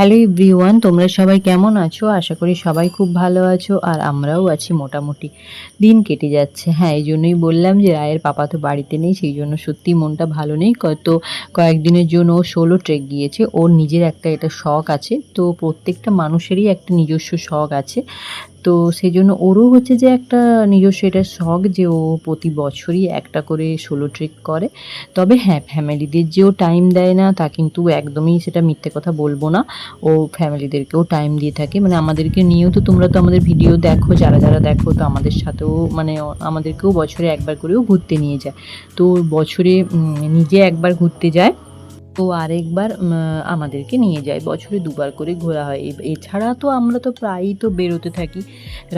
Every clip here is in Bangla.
হ্যালো এভরিওয়ান তোমরা সবাই কেমন আছো? আশা করি সবাই খুব ভালো আছো আর আমরাও আছি মোটামুটি। দিন কেটে যাচ্ছে। হ্যাঁ এই জন্যই বললাম যে রায়ের পাপা তো বাড়িতে নেই, সেই জন্য সত্যি মনটা ভালো নেই। কত কয়েকদিনের জন্য ও ষোলো ট্রেক গিয়েছে। ওর নিজের একটা এটা শখ আছে। তো প্রত্যেকটা মানুষেরই একটা নিজস্ব শখ আছে। তো সেই জন্য ওরও হচ্ছে যে একটা নিজস্ব এটা শখ যে ও প্রতি বছরই একটা করে ষোলো ট্রেক করে। তবে হ্যাঁ ফ্যামিলিদের যেও টাইম দেয় না, তা কিন্তু একদমই সেটা মিথ্যে কথা বলব না। ও ফ্যামিলিদেরকেও টাইম দিয়ে থাকে। মানে আমাদেরকে নিয়েও তো তোমরা তো আমাদের ভিডিও দেখো, যারা যারা দেখো, তো আমাদের সাথেও মানে আমাদেরকেও বছরে একবার করেও ঘুরতে নিয়ে যায়। তো বছরে নিজে একবার ঘুরতে যায়। তো আরেকবার আমাদেরকে নিয়ে যায়। বছরে দুবার করে ঘোরা হয়। এছাড়া তো আমরা তো প্রায়ই তো বেরোতে থাকি।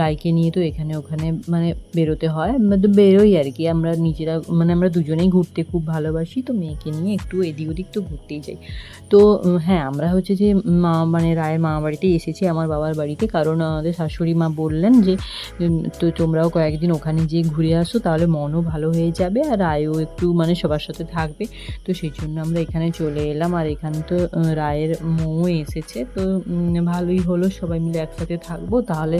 রায়কে নিয়ে তো এখানে ওখানে মানে বেরোতে হয়। বেরোই আর কি। আমরা নিজেরা মানে আমরা দুজনেই ঘুরতে খুব ভালোবাসি। তো মেয়েকে নিয়ে একটু এদিক ওদিক তো ঘুরতেই যাই। তো হ্যাঁ আমরা হচ্ছে যে মা মানে রায়ের মা বাড়িতে এসেছি আমার বাবার বাড়িতে। কারণ আমাদের শাশুড়ি মা বললেন যে তো তোমরাও কয়েকদিন ওখানে গিয়ে ঘুরে আসো, তাহলে মনও ভালো হয়ে যাবে। আর রায়ও একটু মানে সবার সাথে থাকবে। তো সেই জন্য আমরা এখানে চলে এলাম আর এখানে তো রায়ের মৌ এসেছে। তো ভালোই হলো, সবাই মিলে একসাথে থাকব। তাহলে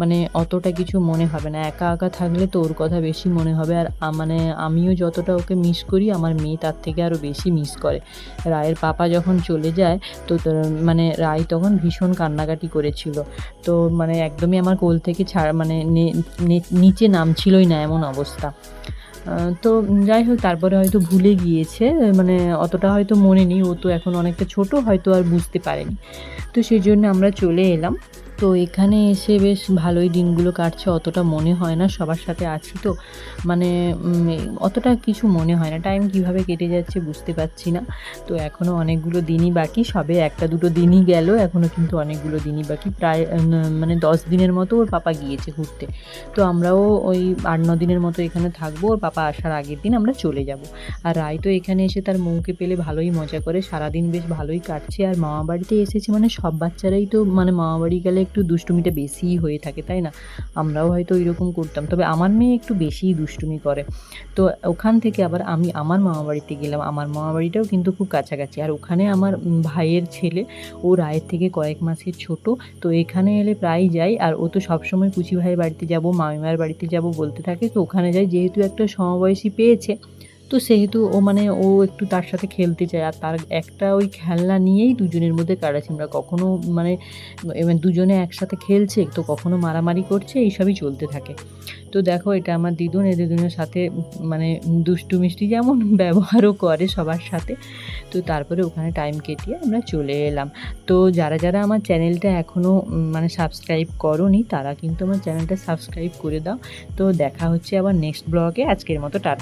মানে অতটা কিছু মনে হবে না। একা একা থাকলে তো ওর কথা বেশি মনে হবে। আর মানে আমিও যতটা ওকে মিস করি, আমার মেয়ে তার থেকে আরও বেশি মিস করে। রায়ের পাপা যখন চলে যায়, তো মানে রায় তখন ভীষণ কান্নাকাটি করেছিল। তো মানে একদমই আমার কোল থেকে ছাড় মানে নিচে নামছিলই না এমন অবস্থা। তো যাই হোক, তারপরে হয়তো ভুলে গিয়েছে। মানে অতটা হয়তো মনে নেই, ও তো এখন অনেকটা ছোট, হয়তো আর বুঝতে পারেনি। তো সেই জন্য আমরা চলে এলাম। তো এখানে এসে বেশ ভালোই দিনগুলো কাটছে, অতটা মনে হয় না সবার সাথে আছি তো। মানে অতটা কিছু মনে হয় না। টাইম কীভাবে কেটে যাচ্ছে বুঝতে পারছি না। তো এখনও অনেকগুলো দিনই বাকি, সবে একটা দুটো দিনই গেল এখনও কিন্তু অনেকগুলো দিনই বাকি। প্রায় মানে দশ দিনের মতো ওর পাপা গিয়েছে ঘুরতে। তো আমরাও ওই আট, ন দিনের মতো এখানে থাকব, ওর পাপা আসার আগের দিন আমরা চলে যাব। আর রায় তো এখানে এসে তার মৌকে পেলে ভালোই মজা করে, সারাদিন বেশ ভালোই কাটছে। আর মামা বাড়িতে এসেছে মানে সব বাচ্চারাই তো মানে মামা বাড়ি গেলে একটু দুষ্টুমিটা বেশিই হয়ে থাকে, তাই না? আমরাও হয়তো ওইরকম করতাম। তবে আমার মেয়ে একটু বেশিই দুষ্টুমি করে। তো ওখান থেকে আবার আমি আমার মামা বাড়িতে গেলাম। আমার মামা বাড়িটাও কিন্তু খুব কাছাকাছি। আর ওখানে আমার ভাইয়ের ছেলে, ও রায়ের থেকে কয়েক মাসের ছোট। তো এখানে এলে প্রায় যাই। আর ও তো সবসময় কুচি ভাইয়ের বাড়িতে যাব, মামিমার বাড়িতে যাব বলতে থাকে। তো ওখানে যাই। যেহেতু একটা সমবয়সী পেয়েছে তো সেহেতু ও মানে ও একটু তার সাথে খেলতে চায়। আর তার একটা ওই খেলনা নিয়েই দুজনের মধ্যে আমরা কখনো মানে এবার দুজনে একসাথে খেলছে, তো কখনো মারামারি করছে, এইসবই চলতে থাকে। তো দেখো, এটা আমার দিদুন, এই দিদুনের সাথে মানে দুষ্টু মিষ্টি যেমন ব্যবহারও করে সবার সাথে। তো তারপরে ওখানে টাইম কেটিয়ে আমরা চলে এলাম। তো যারা যারা আমার চ্যানেলটা এখনও মানে সাবস্ক্রাইব করনি, তারা কিন্তু আমার চ্যানেলটা সাবস্ক্রাইব করে দাও। তো দেখা হচ্ছে আবার নেক্সট ব্লগে আজকের মতো, টাটা।